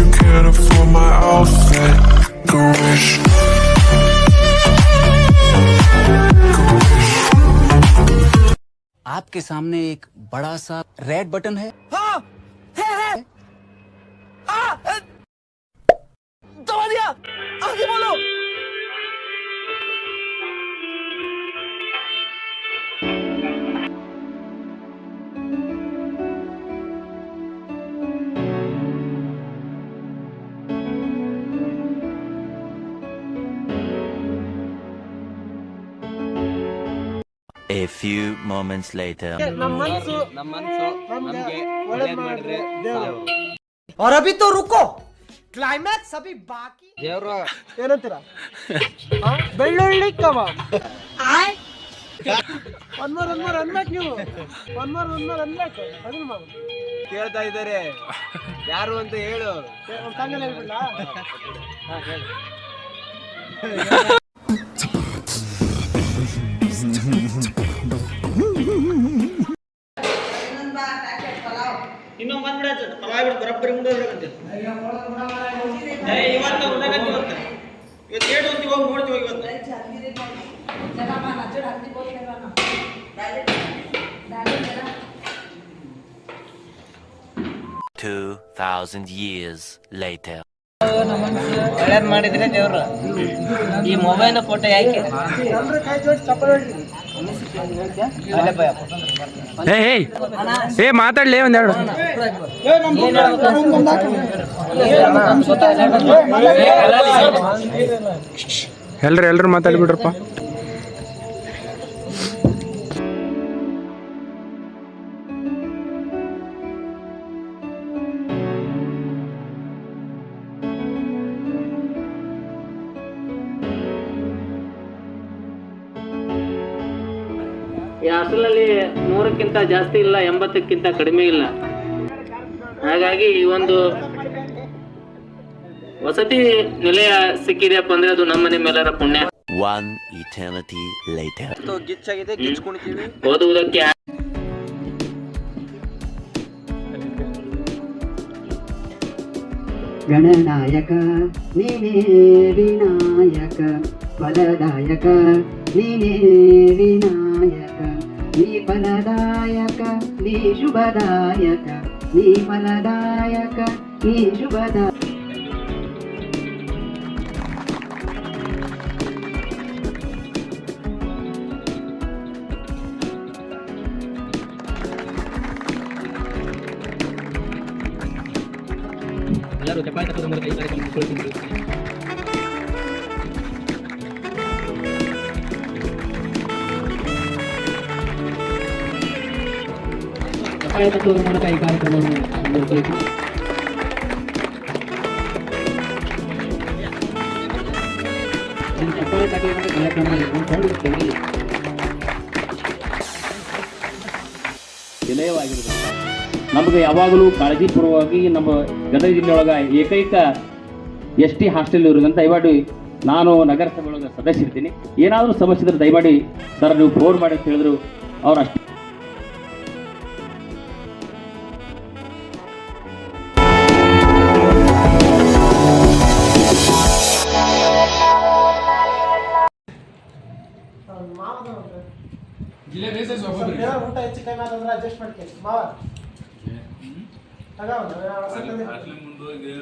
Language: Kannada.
you can't afford my outfit Garish आपके सामने एक बड़ा सा रेड बटन है हाँ, है, है। आ, A few moments later. ನಮ್ಮ ಮನ್ಸು ನಮ್ಮ ಮನ್ಸು ನಮ್ಗೆ ಒಳ್ಳೇದ್ ಮಾಡಿದ್ರೆ ದೇವ್ರು और अभी तो रुको क्लाइमैक्स अभी बाकी ದೇವ್ರು ಏನಂತೀರ ಆ? ಬೆಳ್ಳುಳ್ಳಿ kebab one more one more ಅನ್ಬೇಕು ನೀವು ಒನ್ ಮೋರ್ ಒನ್ ಮೋರ್ ಅನ್ಬೇಕು ಅದನ್ನ ಮಾಡು ಕೇಳ್ತಾ ಇದ್ದಾರೆ ಯಾರು ಅಂತ ಹೇಳು ಒಂದು ಸಂಗಲ್ ಹೇಳ್ಬಿಡ್ಲಾ ಬಿಟ್ಟು ಬರಬ್ಬರಿ ಇವತ್ತು ಉಣ್ಣಾಕತ್ತಿ ಇವತ್ತು ಇವತ್ತು ಏಟು ಹೊತ್ತಿಗೆ ಹೋಗಿ ನೋಡ್ತೀವಿ ಇವತ್ತು. Two thousand years later. ಒಳ್ಳೇದು ಮಾಡಿದ್ರೆ ದೇವ್ರು? ಈ ಮೊಬೈಲ್ ಫೋಟೋ ಯಾಕೆ? ಏ ಮಾತಾಡ್ಲಿ ಒಂದೆರಡು. ಎಲ್ರು ಎಲ್ರು ಮಾತಾಡ್ಬಿಡ್ರಪ್ಪ. ಈ ಅಸಲಲ್ಲಿ ನೂರಕ್ಕಿಂತ ಜಾಸ್ತಿ ಇಲ್ಲ ಎಂಬತ್ತಕ್ಕಿಂತ ಕಡಿಮೆ ಇಲ್ಲ. ಹಾಗಾಗಿ ಈ ಒಂದು ವಸತಿ ನಿಲಯ ಸಿಕ್ಕಿದೆಯಪ್ಪ ಅಂದ್ರೆ ಅದು ನಮ್ಮ ಮೇಲರ ಪುಣ್ಯ. One eternity later. ಗಿಚ್ಚಾಗಿದೆ ಗಿಚ್ ಕುಣಿತೀವಿ ಓದುವುದಕ್ಕೆ ಗಣನಾಯಕ ನೀನೇ ವಿನಾಯಕ ಫಲದಾಯಕ. ನೀನೇ ವಿನಾಯಕ ನೀ ಫಲದಾಯಕ ನೀ ಶುಭದಾಯಕ ನೀ ಫಲದಾಯಕ ನೀ ಶುಭದಾಯಕ ಎಲ್ಲರೂ ಚಪಾತಿ ತಪ್ಪದ ಮೂಲಕ ಈ ಕಾರ್ಯಕ್ರಮ ತಪ್ಪದ ಮೂಲಕ ಈ ಕಾರ್ಯಕ್ರಮವನ್ನು ಮುಂದುವರಿಸಬೇಕು ನಮಗೆ ಯಾವಾಗಲೂ ಕಾಳಜಿಪೂರ್ವವಾಗಿ ನಮ್ಮ ಗದಗ ಜಿಲ್ಲೆಯೊಳಗೆ ಏಕೈಕ ಎಸ್ ಟಿ ಹಾಸ್ಟೆಲ್ ಇರುವುದಂತ ದಯಮಾಡಿ ನಾನು ನಗರಸಭೆ ಒಳಗೆ ಸದಸ್ಯ ಇರ್ತೀನಿ ಏನಾದರೂ ಸಮಸ್ಯೆ ಇದ್ರೆ ದಯಮಾಡಿ ಸರ್, ನೀವು ಫೋನ್ ಮಾಡಿ ಅಂತ ಹೇಳಿದ್ರು, ಅವ್ರು ಸ್ವಲ್ಪ ಊಟ ಹೆಚ್ಚು ಕಮ್ಮಿ ಆದ್ರೆ ಅಡ್ಜಸ್ಟ್ ಮಾಡ್ಕೊಳ್ಳಿ ಮಾವ ತಗೋ ಒಂದು ಹೊಸ ತಂದಿದ್ದು.